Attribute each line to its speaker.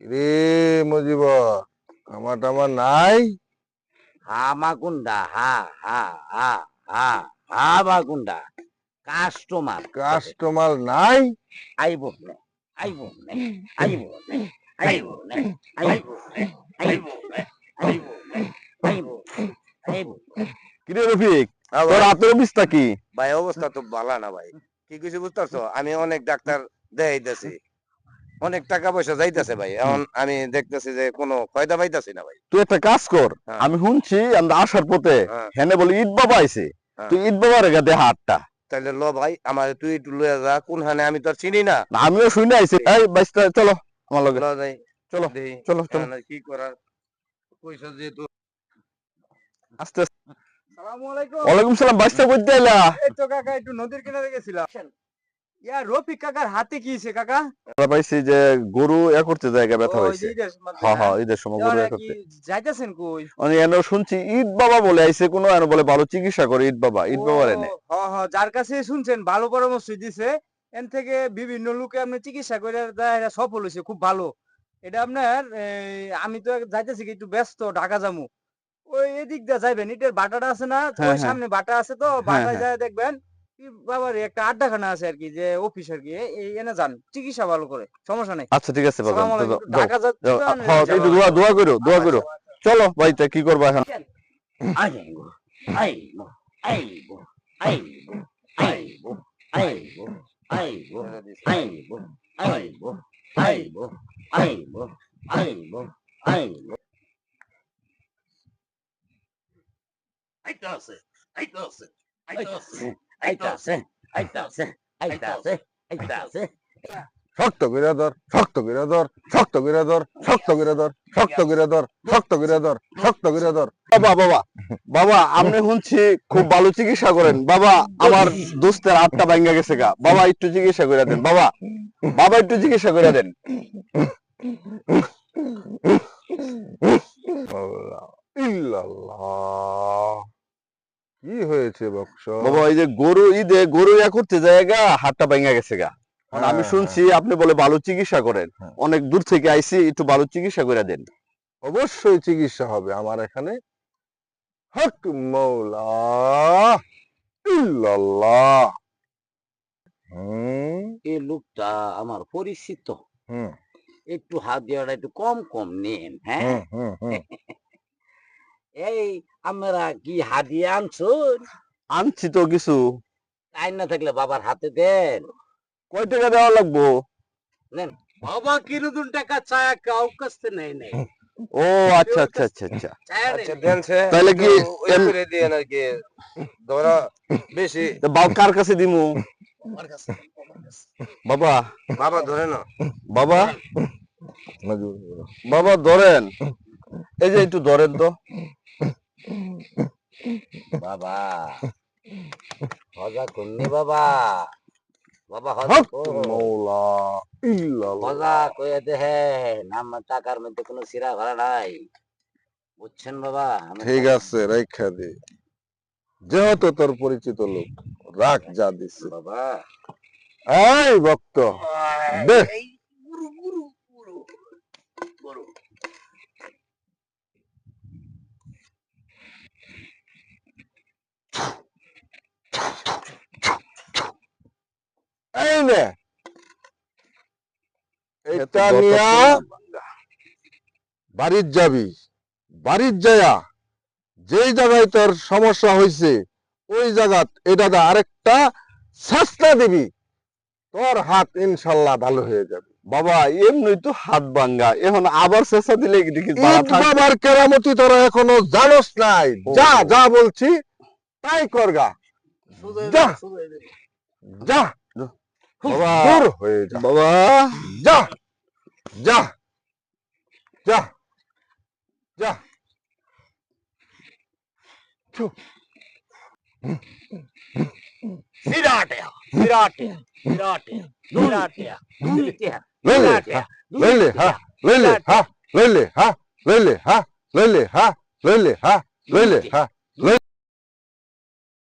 Speaker 1: রে মজিব আমার টামার নাই?
Speaker 2: হা হা হা হা হা হা মাকুন্ডা কাস্টমার।
Speaker 1: কাস্টমার নাই?
Speaker 2: আইব নে আইব নে আইব নে আইব নে আইব নে আইব নে আইব নে আইব আইব
Speaker 3: কিরে রফিক? তোর হাতের অবস্থা কি?
Speaker 4: ভাই অবস্থা তো ভালো না ভাই। কি কিছু বুঝতেছো? আমি অনেক ডাক্তার দেখাইতেছি। অনেক টাকা পয়সা যাইতেছে ভাই। এখন আমি দেখতেছি যে কোনো ফায়দা পাইতাছি না ভাই।
Speaker 3: তুই একটা কাজ কর।
Speaker 4: হ্যাঁ।
Speaker 3: আমি শুনছি আমরা আসার পথে
Speaker 4: হ্যাঁ।
Speaker 3: হেনে বলি ঈদ বাবা আইছে।
Speaker 4: হ্যাঁ।
Speaker 3: তুই ঈদ বাবার রেখা দে হাতটা।
Speaker 4: তাহলে ল ভাই আমার তুই একটু লয়ে যা। কোন হানে আমি তো আর চিনি না।
Speaker 3: আমিও শুনে আইছি। এই বাইসটা চলো আমার লগে। চলো চলো চলো।
Speaker 4: কি করার? পয়সা যেহেতু
Speaker 3: আস্তে আস্তে ওয়ালাইকুম সালাম বাইসটা কইতে আইলা
Speaker 5: এই তো কাকা একটু নদীর কিনারে গেছিলাম। ইয়া রফিক কাকার হাতে কি হইছে কাকা?
Speaker 3: পাইছি যে গরু এ করতে জায়গা ব্যথা
Speaker 5: ও,
Speaker 3: হয়েছে
Speaker 5: এই যে মধ্যে
Speaker 3: হ্যাঁ হ্যাঁ ঈদের সময় গরু
Speaker 5: তাহলে
Speaker 3: করতে।
Speaker 5: যাইতাছেন কই?
Speaker 3: মানে এনে শুনছি ঈদ বাবা বলে আইছে কোনো বলে ভালো চিকিৎসা করে ঈদ বাবা ঈদ বাবার এনে।
Speaker 5: যার কাছে শুনছেন ভালো পরামর্শ দিছে এন থেকে বিভিন্ন লোকে আপনি চিকিৎসা করে দেয়, সফল হয়েছে খুব ভালো। এটা আপনার আমি তো যাইতেছি কি একটু ব্যস্ত ঢাকা যামু। ওই এদিক দিয়ে যাইবেন ইটের বাটাটা আছে না
Speaker 3: হ্যাঁ,
Speaker 5: ওই
Speaker 3: হ্যাঁ।
Speaker 5: সামনে বাটা আছে তো বাটায়
Speaker 3: হ্যাঁ।
Speaker 5: যায় দেখবেন কি বাবার একটা আড্ডাখানা আছে আর কি যে অফিস আর কি এনে যান চিকিৎসা ভালো করে সমস্যা নেই
Speaker 3: আচ্ছা ঠিক আছে
Speaker 5: ঢাকা
Speaker 3: হ্যাঁ দোয়া দোয়া করো দোয়া করো
Speaker 5: আচ্ছা,
Speaker 3: চলো ভাই তা কি করবা এখন
Speaker 2: আইব আইব আইব আইব
Speaker 1: শক্ত করে শক্ত করে শক্ত করে শক্ত করে শক্ত করে শক্ত করে শক্ত করে
Speaker 3: বাবা বাবা বাবা আপনি শুনছি খুব ভালো চিকিৎসা করেন। বাবা আমার দোস্তের আটটা ভাঙ্গা গেছে গা। বাবা একটু চিকিৎসা করে দেন। বাবা বাবা একটু চিকিৎসা করে দেন।
Speaker 1: ইল্লাল্লাহ। কি হয়েছে বক্স?
Speaker 3: বাবা এই যে গরু ঈদে গরু ইয়া করতে জায়গা হাতটা ভাঙ্গা গেছে গা। আমি
Speaker 1: হ্যাঁ,
Speaker 3: শুনছি আপনি বলে ভালো চিকিৎসা করেন।
Speaker 1: হ্যাঁ।
Speaker 3: অনেক দূর থেকে আইছি একটু ভালো চিকিৎসা করে দেন।
Speaker 1: অবশ্যই চিকিৎসা হবে আমার এখানে। হক মৌলা। ইল্লাল্লাহ।
Speaker 2: এই লোকটা আমার পরিচিত।
Speaker 1: হুম।
Speaker 2: একটু হাত দেওয়াটা একটু কম কম নেন হ্যাঁ?
Speaker 1: হুম হুম হুম।
Speaker 2: এই আমরা কি হাদিয়ে আনছুন?
Speaker 3: আনছি তো কিছু।
Speaker 2: টাইম না থাকলে বাবার হাতে দেন।
Speaker 3: কয় টাকা দেওয়া লাগবো? নেন।
Speaker 2: বাবা কি নতুন টাকা চায় কাউ কাছে নেই নেই।
Speaker 3: ও আচ্ছা আচ্ছা আচ্ছা আচ্ছা।
Speaker 4: আচ্ছা দেন সে।
Speaker 3: তাহলে কি এম-
Speaker 4: করে দিয়ে আর কি। ধরা বেশি।
Speaker 3: তা বাবা কার কাছে দিমু? বাবা।
Speaker 4: বাবা ধরে না
Speaker 3: বাবা। বাবা ধরেন। এই যে একটু ধরেন তো।
Speaker 2: বাবা। হজা বাবা। বাবা হজা
Speaker 1: মৌলা
Speaker 2: হজা কয়ে আমার টাকার মধ্যে কোনো সিরা ভরা নাই। বুঝছেন বাবা?
Speaker 1: ঠিক আছে রেখা দে। যেহেতু তোর পরিচিত লোক রাখ যা দিচ্ছে
Speaker 2: বাবা।
Speaker 1: এই ভক্ত
Speaker 2: এই গুরু গুরু গুরু গুরু
Speaker 1: এই নে এটা নিয়া বাড়ির যাবি বাড়ির যায়া যেই জায়গায় তোর সমস্যা হয়েছে ওই জায়গা এটা আরেকটা সস্তা দিবি। তোর হাত ইনশাল্লাহ ভালো হয়ে যাবে।
Speaker 3: বাবা এমনি তো হাত ভাঙ্গা। এখন আবার চেষ্টা দিলে
Speaker 1: বাবার কেরামতি তোরা এখনও জানোস নাই। যা যা বলছি তাই করগা। যা। যা।
Speaker 3: বাবা।
Speaker 1: হয়ে যা।
Speaker 3: বাবা।
Speaker 1: যা। যা। যা। যা।
Speaker 2: সিরাটে সিরাটে সিরাটে সিরাটে সিরাটে
Speaker 1: লইলে হা লইলে হা লইলে হা লইলে হা লইলে হা লইলে হা লইলে হা লইলে হা